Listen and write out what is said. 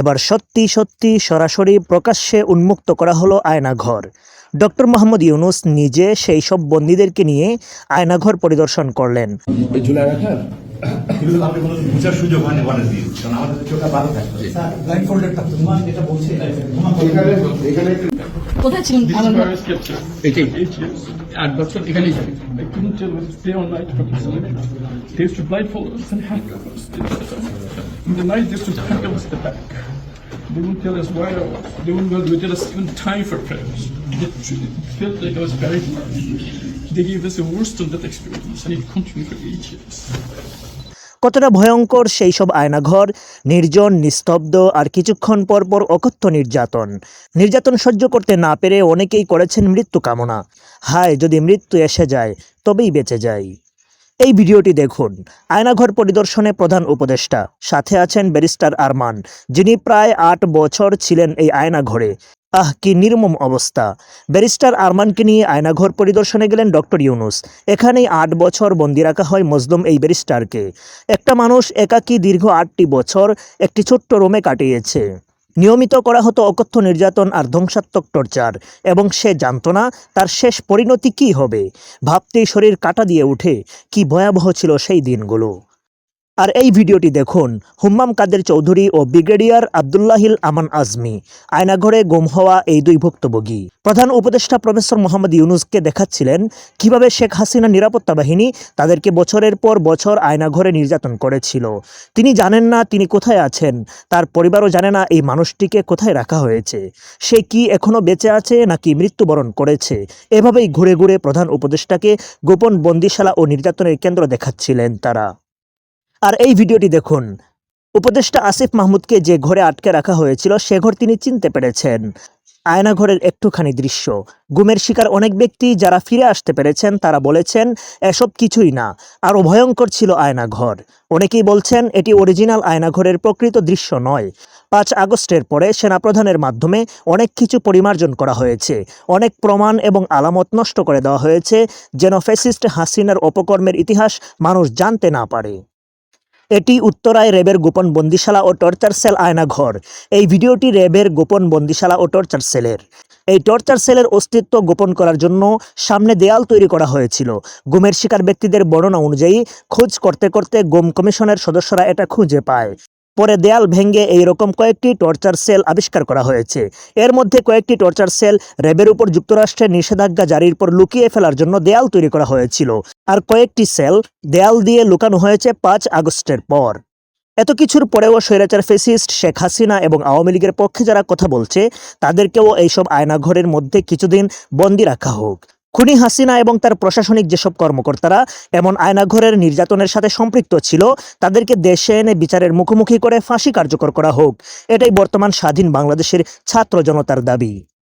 এবার সত্যি সত্যি সরাসরি প্রকাশ্যে উন্মুক্ত করা হলো আয়নাঘর। ডক্টর মোহাম্মদ ইউনুস নিজে সেই সব বন্দীদেরকে নিয়ে আয়নাঘর পরিদর্শন করলেন। সুযোগ হয়নি ওয়ান দিয়ে কারণ আমাদের চোখটা ভালো থাকবে ব্লাইন্ডফোল্ডেড থাকতো তোমার যেটা বলছে এখানে এখানে কোথায় ছিলেন This is Ananda where I skipped it. এটাই Eight years. আট বছর এখানেই ছিলাম I couldn't tell whether to stay all night or to sleep. They used to blindfold us and handcuff us. In the night, they used to handcuff us at the back. They wouldn't tell us where I was. They wouldn't they would tell us even time for prayers. It felt like I was buried alive. They gave us the worst of that experience, and it continued for eight years. কতটা ভয়ঙ্কর সেই সব আয়নাঘর, নির্জন, নিস্তব্ধ আর কিছুক্ষণ পর পর অকথ্য নির্যাতন। নির্যাতন সহ্য করতে না পেরে অনেকেই করেছেন মৃত্যু কামনা। হায়, যদি মৃত্যু এসে যায়, তবেই বেঁচে যাই। এই ভিডিওটি দেখুন। আয়নাঘর পরিদর্শনে প্রধান উপদেষ্টা। সাথে আছেন ব্যারিস্টার আরমান, যিনি প্রায় আট বছর ছিলেন এই আয়নাঘরে। আহ, কি নির্মম অবস্থা। ব্যারিস্টার আরমানকে নিয়ে আয়নাঘর পরিদর্শনে গেলেন ডক্টর ইউনুস। এখানেই আট বছর বন্দি রাখা হয় মজলুম এই ব্যারিস্টারকে। একটা মানুষ একাকী দীর্ঘ আটটি বছর একটি ছোট্ট রোমে কাটিয়েছে। নিয়মিত করা হতো অকথ্য নির্যাতন আর ধ্বংসাত্মক টর্চার, এবং সে জানত না তার শেষ পরিণতি কী হবে। ভাবতেই শরীর কাটা দিয়ে উঠে, কি ভয়াবহ ছিল সেই দিনগুলো। আর এই ভিডিওটি দেখুন। হুম্মাম কাদের চৌধুরী ও ব্রিগেডিয়ার আবদুল্লাহিল আমান আজমি, আয়নাঘরে গুম হওয়া এই দুই ভুক্তভোগী। প্রধান উপদেষ্টা প্রফেসর মোহাম্মদ ইউনুসকে দেখাচ্ছিলেন কীভাবে শেখ হাসিনা নিরাপত্তা বাহিনী তাদেরকে বছরের পর বছর আয়নাঘরে নির্যাতন করেছিল। তিনি জানেন না তিনি কোথায় আছেন, তার পরিবারও জানে না এই মানুষটিকে কোথায় রাখা হয়েছে। সে কি এখনও বেঁচে আছে নাকি মৃত্যুবরণ করেছে? এভাবেই ঘুরে ঘুরে প্রধান উপদেষ্টাকে গোপন বন্দিশালা ও নির্যাতনের কেন্দ্র দেখাচ্ছিলেন তারা। আর এই ভিডিওটি দেখুন। উপদেষ্টা আসিফ মাহমুদকে যে ঘরে আটকে রাখা হয়েছিল, সে ঘর তিনি চিনতে পেরেছেন। আয়নাঘরের একটুখানি দৃশ্য। গুমের শিকার অনেক ব্যক্তি যারা ফিরে আসতে পেরেছেন, তারা বলেছেন, এসব কিছুই না। আরও ভয়ঙ্কর ছিল আয়নাঘর। অনেকেই বলছেন, এটি অরিজিনাল আয়নাঘরের প্রকৃত দৃশ্য নয়। পাঁচ আগস্টের পরে সেনাপ্রধানের মাধ্যমে অনেক কিছু পরিমার্জন করা হয়েছে। অনেক প্রমাণ এবং আলামত নষ্ট করে দেওয়া হয়েছে, যেন ফেসিস্ট হাসিনার অপকর্মের ইতিহাস মানুষ জানতে না পারে। এটি উত্তরায় র্যাবের গোপন বন্দিশালা ও টর্চার সেল আয়নাঘর এই ভিডিওটি রেবের গোপন বন্দিশালা ও টর্চার সেলের। এই টর্চার সেলের অস্তিত্ব গোপন করার জন্য সামনে দেয়াল তৈরি করা হয়েছিল। গুমের শিকার ব্যক্তিদের বর্ণনা অনুযায়ী খোঁজ করতে করতে গুম কমিশনের সদস্যরা এটা খুঁজে পায়। পরে দেয়াল ভেঙে এই রকম কয়েকটি টর্চার সেল আবিষ্কার করা হয়েছে। এর মধ্যে কয়েকটি টর্চার সেল র্যাবের উপর যুক্তরাষ্ট্রের নিষেধাজ্ঞা জারির পর লুকিয়ে ফেলার জন্য দেয়াল তৈরি করা হয়েছিল আর কয়েকটি সেল দেয়াল দিয়ে লুকানো হয়েছে পাঁচ আগস্টের পর। এত কিছুর পরেও স্বৈরাচার ফেসিস্ট শেখ হাসিনা এবং আওয়ামী লীগের পক্ষে যারা কথা বলছে, তাদেরকেও এইসব আয়নাঘরের মধ্যে কিছুদিন বন্দি রাখা হোক। খুনি হাসিনা এবং তার প্রশাসনিক যেসব কর্মকর্তারা এমন আয়নাঘরের নির্যাতনের সাথে সম্পৃক্ত ছিল, তাদেরকে দেশে এনে বিচারের মুখোমুখি করে ফাঁসি কার্যকর করা হোক। এটাই বর্তমান স্বাধীন বাংলাদেশের ছাত্র জনতার দাবি।